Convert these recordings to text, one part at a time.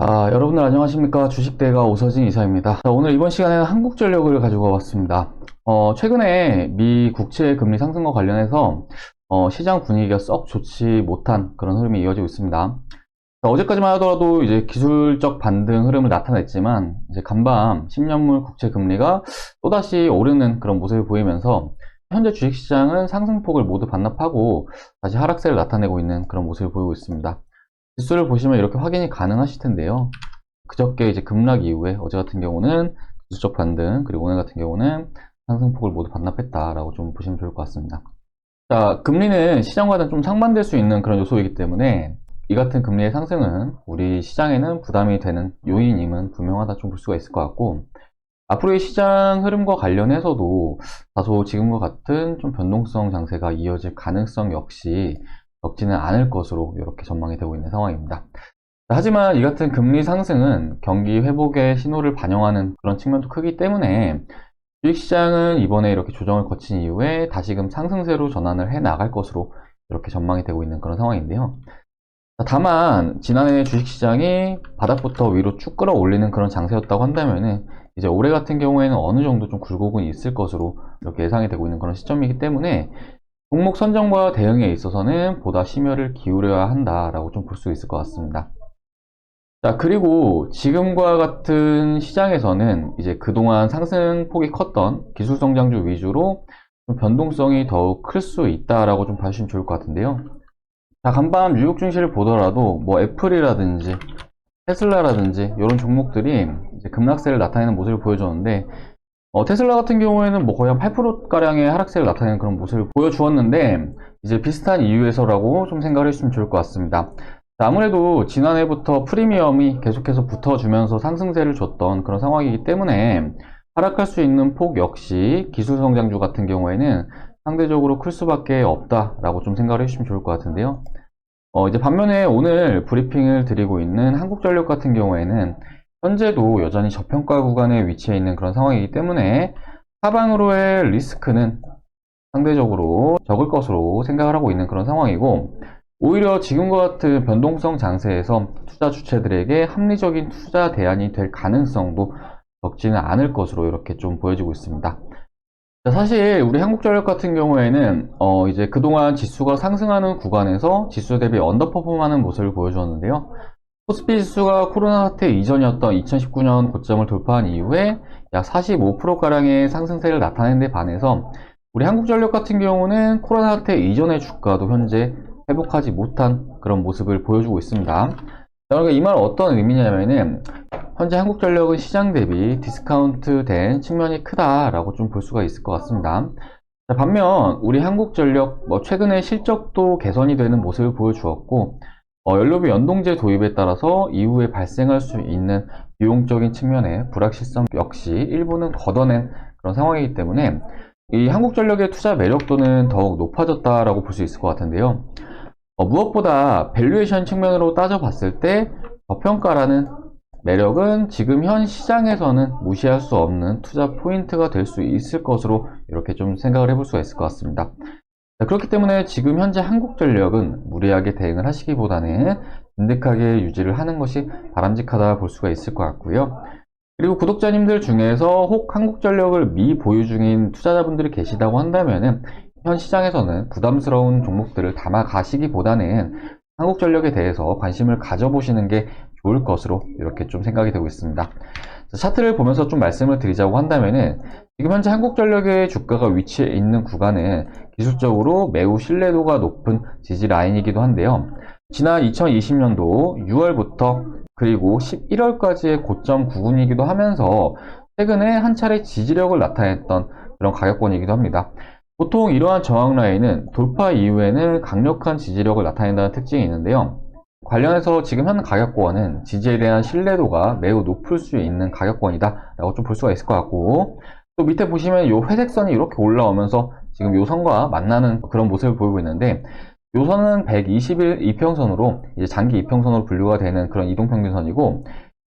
아, 여러분들 안녕하십니까. 주식대가 오서진 이사입니다. 자, 오늘 이번 시간에는 한국전력을 가지고 왔습니다. 어, 최근에 미 국채 금리 상승과 관련해서 어, 시장 분위기가 썩 좋지 못한 그런 흐름이 이어지고 있습니다. 자, 어제까지만 하더라도 이제 기술적 반등 흐름을 나타냈지만 이제 간밤 10년물 국채 금리가 또다시 오르는 그런 모습을 보이면서 현재 주식시장은 상승폭을 모두 반납하고 다시 하락세를 나타내고 있는 그런 모습을 보이고 있습니다. 지수를 보시면 이렇게 확인이 가능하실 텐데요. 그저께 이제 급락 이후에 어제 같은 경우는 기술적 반등 그리고 오늘 같은 경우는 상승폭을 모두 반납했다라고 좀 보시면 좋을 것 같습니다. 자, 금리는 시장과는 좀 상반될 수 있는 그런 요소이기 때문에 이 같은 금리의 상승은 우리 시장에는 부담이 되는 요인임은 분명하다 좀 볼 수가 있을 것 같고 앞으로의 시장 흐름과 관련해서도 다소 지금과 같은 좀 변동성 장세가 이어질 가능성 역시 적지는 않을 것으로 이렇게 전망이 되고 있는 상황입니다. 하지만 이 같은 금리 상승은 경기 회복의 신호를 반영하는 그런 측면도 크기 때문에 주식시장은 이번에 이렇게 조정을 거친 이후에 다시금 상승세로 전환을 해 나갈 것으로 이렇게 전망이 되고 있는 그런 상황인데요. 다만 지난해 주식시장이 바닥부터 위로 쭉 끌어올리는 그런 장세였다고 한다면은 이제 올해 같은 경우에는 어느 정도 좀 굴곡은 있을 것으로 이렇게 예상이 되고 있는 그런 시점이기 때문에 종목 선정과 대응에 있어서는 보다 심혈을 기울여야 한다라고 좀 볼 수 있을 것 같습니다. 자, 그리고 지금과 같은 시장에서는 이제 그동안 상승폭이 컸던 기술 성장주 위주로 좀 변동성이 더욱 클 수 있다라고 좀 봐주시면 좋을 것 같은데요. 자, 간밤 뉴욕 증시를 보더라도 뭐 애플이라든지 테슬라라든지 이런 종목들이 급락세를 나타내는 모습을 보여줬는데 어, 테슬라 같은 경우에는 뭐 거의 한 8%가량의 하락세를 나타내는 그런 모습을 보여주었는데, 이제 비슷한 이유에서라고 좀 생각을 해주시면 좋을 것 같습니다. 자, 아무래도 지난해부터 프리미엄이 계속해서 붙어주면서 상승세를 줬던 그런 상황이기 때문에 하락할 수 있는 폭 역시 기술 성장주 같은 경우에는 상대적으로 클 수밖에 없다라고 좀 생각을 해주시면 좋을 것 같은데요. 어, 이제 반면에 오늘 브리핑을 드리고 있는 한국전력 같은 경우에는 현재도 여전히 저평가 구간에 위치해 있는 그런 상황이기 때문에 하방으로의 리스크는 상대적으로 적을 것으로 생각을 하고 있는 그런 상황이고 오히려 지금과 같은 변동성 장세에서 투자 주체들에게 합리적인 투자 대안이 될 가능성도 적지는 않을 것으로 이렇게 좀 보여지고 있습니다. 사실 우리 한국전력 같은 경우에는 어 이제 그동안 지수가 상승하는 구간에서 지수 대비 언더퍼폼하는 모습을 보여주었는데요. 코스피 지수가 코로나 사태 이전이었던 2019년 고점을 돌파한 이후에 약 45%가량의 상승세를 나타낸 데 반해서 우리 한국전력 같은 경우는 코로나 사태 이전의 주가도 현재 회복하지 못한 그런 모습을 보여주고 있습니다. 그러니까 이 말은 어떤 의미냐면은 현재 한국전력은 시장 대비 디스카운트 된 측면이 크다라고 좀 볼 수가 있을 것 같습니다. 반면 우리 한국전력 뭐 최근에 실적도 개선이 되는 모습을 보여주었고 어, 연료비 연동제 도입에 따라서 이후에 발생할 수 있는 비용적인 측면의 불확실성 역시 일부는 걷어낸 그런 상황이기 때문에 이 한국전력의 투자 매력도는 더욱 높아졌다라고 볼 수 있을 것 같은데요. 어, 무엇보다 밸류에이션 측면으로 따져봤을 때 저평가라는 매력은 지금 현 시장에서는 무시할 수 없는 투자 포인트가 될 수 있을 것으로 이렇게 좀 생각을 해볼 수가 있을 것 같습니다. 그렇기 때문에 지금 현재 한국전력은 무리하게 대응을 하시기보다는 든든하게 유지를 하는 것이 바람직하다 볼 수가 있을 것 같고요. 그리고 구독자님들 중에서 혹 한국전력을 미보유 중인 투자자분들이 계시다고 한다면 현 시장에서는 부담스러운 종목들을 담아 가시기보다는 한국전력에 대해서 관심을 가져보시는 게 좋을 것으로 이렇게 좀 생각이 되고 있습니다. 차트를 보면서 좀 말씀을 드리자고 한다면은 지금 현재 한국전력의 주가가 위치해 있는 구간은 기술적으로 매우 신뢰도가 높은 지지 라인이기도 한데요. 지난 2020년도 6월부터 그리고 11월까지의 고점 구간이기도 하면서 최근에 한 차례 지지력을 나타냈던 그런 가격권이기도 합니다. 보통 이러한 저항 라인은 돌파 이후에는 강력한 지지력을 나타낸다는 특징이 있는데요. 관련해서 지금 현 가격권은 지지에 대한 신뢰도가 매우 높을 수 있는 가격권이다 라고 좀 볼 수가 있을 것 같고 또 밑에 보시면 이 회색선이 이렇게 올라오면서 지금 요 선과 만나는 그런 모습을 보이고 있는데 요 선은 120일 이평선으로 이제 장기 이평선으로 분류가 되는 그런 이동평균선이고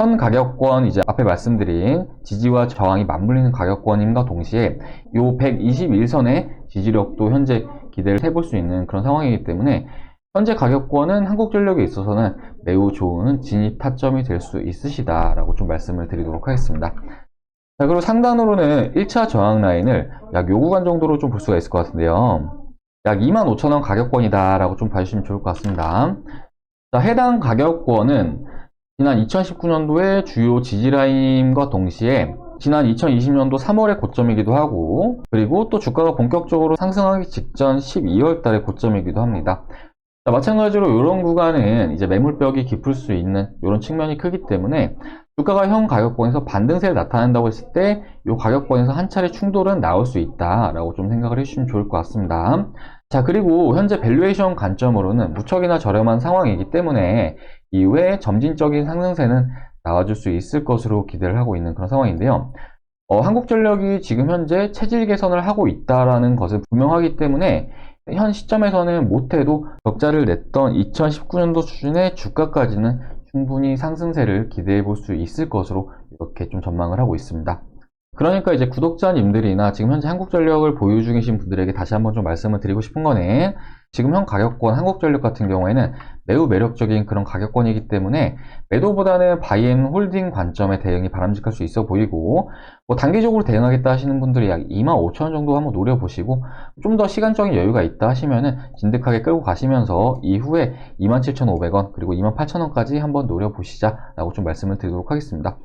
현 가격권 이제 앞에 말씀드린 지지와 저항이 맞물리는 가격권임과 동시에 요 121선의 지지력도 현재 기대를 해볼 수 있는 그런 상황이기 때문에 현재 가격권은 한국전력에 있어서는 매우 좋은 진입 타점이 될 수 있으시다 라고 좀 말씀을 드리도록 하겠습니다. 자, 그리고 상단으로는 1차 저항 라인을 약 요 구간 정도로 좀 볼 수가 있을 것 같은데요. 약 25,000원 가격권이다 라고 좀 봐주시면 좋을 것 같습니다. 자, 해당 가격권은 지난 2019년도의 주요 지지라인과 동시에 지난 2020년도 3월의 고점이기도 하고 그리고 또 주가가 본격적으로 상승하기 직전 12월 달의 고점이기도 합니다. 자, 마찬가지로 이런 구간은 이제 매물벽이 깊을 수 있는 이런 측면이 크기 때문에 주가가 현 가격권에서 반등세를 나타낸다고 했을 때 이 가격권에서 한 차례 충돌은 나올 수 있다라고 좀 생각을 해주시면 좋을 것 같습니다. 자 그리고 현재 밸류에이션 관점으로는 무척이나 저렴한 상황이기 때문에 이후에 점진적인 상승세는 나와줄 수 있을 것으로 기대를 하고 있는 그런 상황인데요. 어, 한국전력이 지금 현재 체질 개선을 하고 있다라는 것은 분명하기 때문에 현 시점에서는 못해도 적자를 냈던 2019년도 수준의 주가까지는 충분히 상승세를 기대해 볼 수 있을 것으로 이렇게 좀 전망을 하고 있습니다. 그러니까 이제 구독자님들이나 지금 현재 한국전력을 보유 중이신 분들에게 다시 한번 좀 말씀을 드리고 싶은 거는 지금 현 가격권 한국전력 같은 경우에는 매우 매력적인 그런 가격권이기 때문에 매도보다는 바이앤 홀딩 관점의 대응이 바람직할 수 있어 보이고 뭐 단기적으로 대응하겠다 하시는 분들이 약 25,000원 정도 한번 노려보시고 좀 더 시간적인 여유가 있다 하시면은 진득하게 끌고 가시면서 이후에 27,500원 그리고 28,000원까지 한번 노려보시자 라고 좀 말씀을 드리도록 하겠습니다.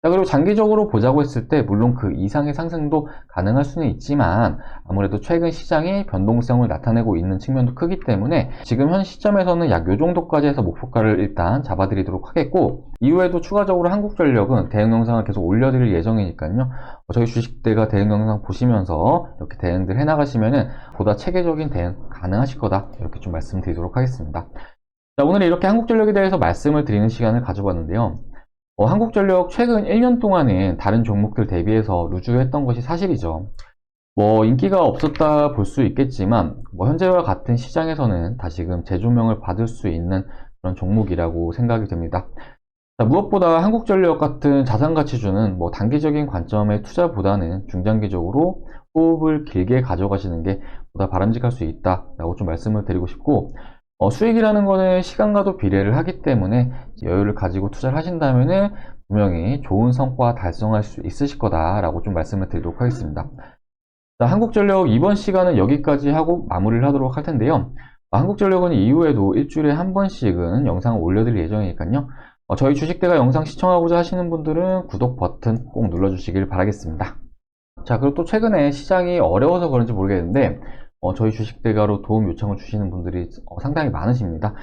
자, 그리고 장기적으로 보자고 했을 때, 물론 그 이상의 상승도 가능할 수는 있지만, 아무래도 최근 시장이 변동성을 나타내고 있는 측면도 크기 때문에, 지금 현 시점에서는 약 요 정도까지 해서 목표가를 일단 잡아드리도록 하겠고, 이후에도 추가적으로 한국전력은 대응 영상을 계속 올려드릴 예정이니까요. 어, 저희 주식대가 대응 영상 보시면서 이렇게 대응들 해나가시면은 보다 체계적인 대응 가능하실 거다. 이렇게 좀 말씀드리도록 하겠습니다. 자, 오늘 이렇게 한국전력에 대해서 말씀을 드리는 시간을 가져봤는데요. 어, 한국전력 최근 1년 동안은 다른 종목들 대비해서 루즈했던 것이 사실이죠. 뭐 인기가 없었다 볼 수 있겠지만 뭐 현재와 같은 시장에서는 다시금 재조명을 받을 수 있는 그런 종목이라고 생각이 됩니다. 자, 무엇보다 한국전력 같은 자산가치주는 뭐 단기적인 관점의 투자보다는 중장기적으로 호흡을 길게 가져가시는 게 보다 바람직할 수 있다라고 좀 말씀을 드리고 싶고 어, 수익이라는 거는 시간과도 비례를 하기 때문에 여유를 가지고 투자를 하신다면은 분명히 좋은 성과 달성할 수 있으실 거다라고 좀 말씀을 드리도록 하겠습니다. 자, 한국전력 이번 시간은 여기까지 하고 마무리를 하도록 할 텐데요. 아, 한국전력은 이후에도 일주일에 한 번씩은 영상을 올려드릴 예정이니까요. 어, 저희 주식대가 영상 시청하고자 하시는 분들은 구독 버튼 꼭 눌러주시길 바라겠습니다. 자, 그리고 또 최근에 시장이 어려워서 그런지 모르겠는데 어, 저희 주식대가로 도움 요청을 주시는 분들이 어, 상당히 많으십니다.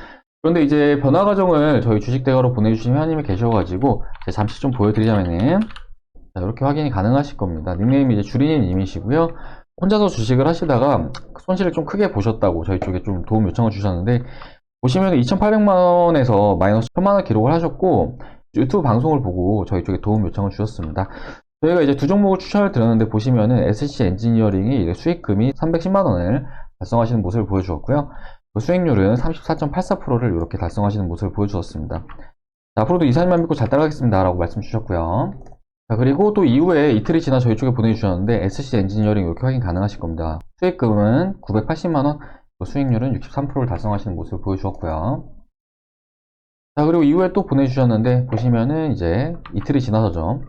그런데 이제 변화 과정을 저희 주식대가로 보내주신 회원님이 계셔가지고 잠시 좀 보여드리자면은 자, 이렇게 확인이 가능하실 겁니다. 닉네임이 이제 주리님이시고요. 혼자서 주식을 하시다가 손실을 좀 크게 보셨다고 저희 쪽에 좀 도움 요청을 주셨는데 보시면 2,800만 원에서 마이너스 1,000만 원 기록을 하셨고 유튜브 방송을 보고 저희 쪽에 도움 요청을 주셨습니다. 저희가 이제 두 종목을 추천을 드렸는데 보시면은 SC 엔지니어링이 수익금이 310만원을 달성하시는 모습을 보여주었고요. 그 수익률은 34.84%를 이렇게 달성하시는 모습을 보여주었습니다. 자, 앞으로도 이사님만 믿고 잘 따라가겠습니다. 라고 말씀 주셨고요. 자, 그리고 또 이후에 이틀이 지나 저희 쪽에 보내주셨는데 SC 엔지니어링 이렇게 확인 가능하실 겁니다. 수익금은 980만원, 수익률은 63%를 달성하시는 모습을 보여주었고요. 자, 그리고 이후에 또 보내주셨는데 보시면은 이제 이틀이 지나서죠.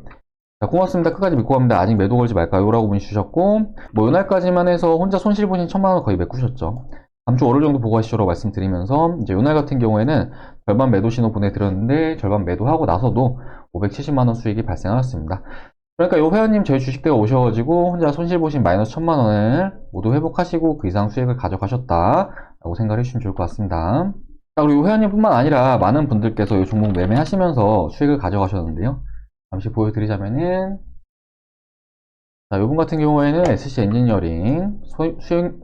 자, 고맙습니다. 끝까지 믿고 갑니다. 아직 매도 걸지 말까요? 라고 보내주셨고, 뭐, 요날까지만 해서 혼자 손실 보신 천만원 거의 메꾸셨죠. 다음 주 월요일 정도 보고 하시죠. 라고 말씀드리면서, 이제 요날 같은 경우에는 절반 매도 신호 보내드렸는데, 절반 매도하고 나서도 570만원 수익이 발생하였습니다. 그러니까 요 회원님 저희 주식대가 오셔가지고, 혼자 손실 보신 마이너스 천만원을 모두 회복하시고, 그 이상 수익을 가져가셨다. 라고 생각을 해주시면 좋을 것 같습니다. 자, 그리고 회원님 뿐만 아니라 많은 분들께서 이 종목 매매하시면서 수익을 가져가셨는데요. 잠시 보여드리자면은 자, 요분 같은 경우에는 SC 엔지니어링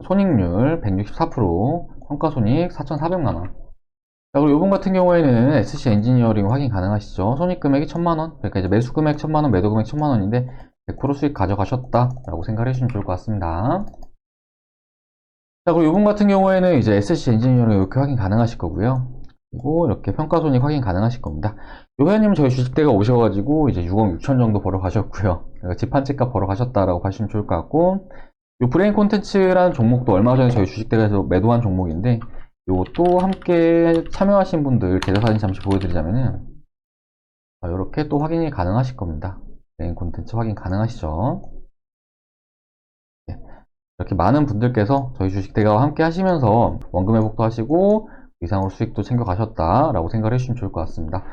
손익률 164% 평가손익 4,400만원. 자, 그리고 요분 같은 경우에는 SC 엔지니어링 확인 가능하시죠? 손익 금액이 1,000만원 그러니까 이제 매수 금액 1,000만원 매도 금액 1,000만원인데 100% 수익 가져가셨다 라고 생각해 주시면 좋을 것 같습니다. 자, 그리고 요분 같은 경우에는 이제 SC 엔지니어링 이렇게 확인 가능하실 거고요 그리고 이렇게 평가손익 확인 가능하실 겁니다. 요 회원님 저희 주식대가 오셔가지고 이제 6억 6천 정도 벌어 가셨고요. 그러니까 집한 채값 벌어 가셨다라고 봐주시면 좋을 것 같고 요 브레인 콘텐츠라는 종목도 얼마 전에 저희 주식대가에서 매도한 종목인데 요것도 함께 참여하신 분들 계좌 사진 잠시 보여드리자면은 이렇게 또 확인이 가능하실 겁니다. 메인 콘텐츠 확인 가능하시죠? 네. 이렇게 많은 분들께서 저희 주식대가와 함께 하시면서 원금 회복도 하시고 이상으로 수익도 챙겨 가셨다라고 생각을 해주시면 좋을 것 같습니다.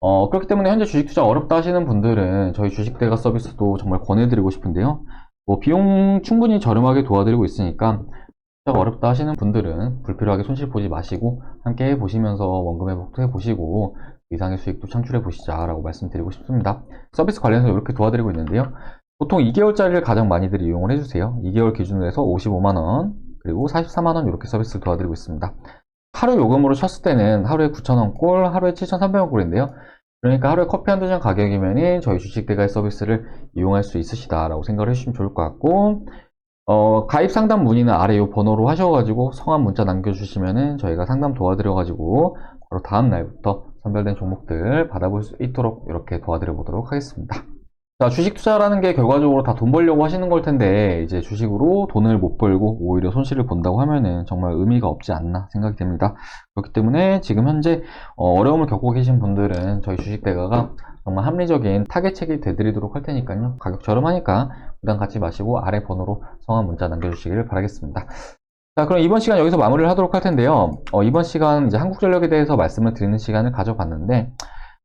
어, 그렇기 때문에 현재 주식 투자 어렵다 하시는 분들은 저희 주식 대가 서비스도 정말 권해드리고 싶은데요. 뭐 비용 충분히 저렴하게 도와드리고 있으니까 투자가 어렵다 하시는 분들은 불필요하게 손실 보지 마시고 함께 해보시면서 원금 회복도 해보시고 이상의 수익도 창출해 보시자라고 말씀드리고 싶습니다. 서비스 관련해서 이렇게 도와드리고 있는데요. 보통 2개월짜리를 가장 많이들 이용을 해주세요. 2개월 기준으로 해서 55만원, 그리고 44만원 이렇게 서비스를 도와드리고 있습니다. 하루 요금으로 쳤을 때는 하루에 9,000원 꼴, 하루에 7,300원 꼴인데요. 그러니까 하루에 커피 한두 잔 가격이면 저희 주식대가의 서비스를 이용할 수 있으시다라고 생각을 해주시면 좋을 것 같고, 어, 가입 상담 문의는 아래 이 번호로 하셔가지고 성함 문자 남겨주시면은 저희가 상담 도와드려가지고 바로 다음 날부터 선별된 종목들 받아볼 수 있도록 이렇게 도와드려 보도록 하겠습니다. 자, 주식 투자라는 게 결과적으로 다 돈 벌려고 하시는 걸 텐데, 이제 주식으로 돈을 못 벌고 오히려 손실을 본다고 하면은 정말 의미가 없지 않나 생각이 됩니다. 그렇기 때문에 지금 현재 어, 어려움을 겪고 계신 분들은 저희 주식 대가가 정말 합리적인 타겟책이 되드리도록 할 테니까요. 가격 저렴하니까 부담 갖지 마시고 아래 번호로 성함 문자 남겨주시기를 바라겠습니다. 자, 그럼 이번 시간 여기서 마무리를 하도록 할 텐데요. 어, 이번 시간 이제 한국전력에 대해서 말씀을 드리는 시간을 가져봤는데,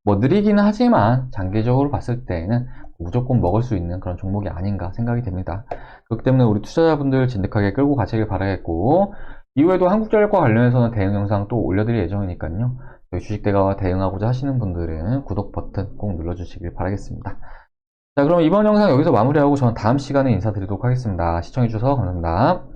뭐 느리기는 하지만 장기적으로 봤을 때는 무조건 먹을 수 있는 그런 종목이 아닌가 생각이 됩니다. 그렇기 때문에 우리 투자자분들 진득하게 끌고 가시길 바라겠고, 이후에도 한국전력과 관련해서는 대응 영상 또 올려드릴 예정이니까요. 저희 주식대가와 대응하고자 하시는 분들은 구독 버튼 꼭 눌러주시길 바라겠습니다. 자, 그럼 이번 영상 여기서 마무리하고 저는 다음 시간에 인사드리도록 하겠습니다. 시청해주셔서 감사합니다.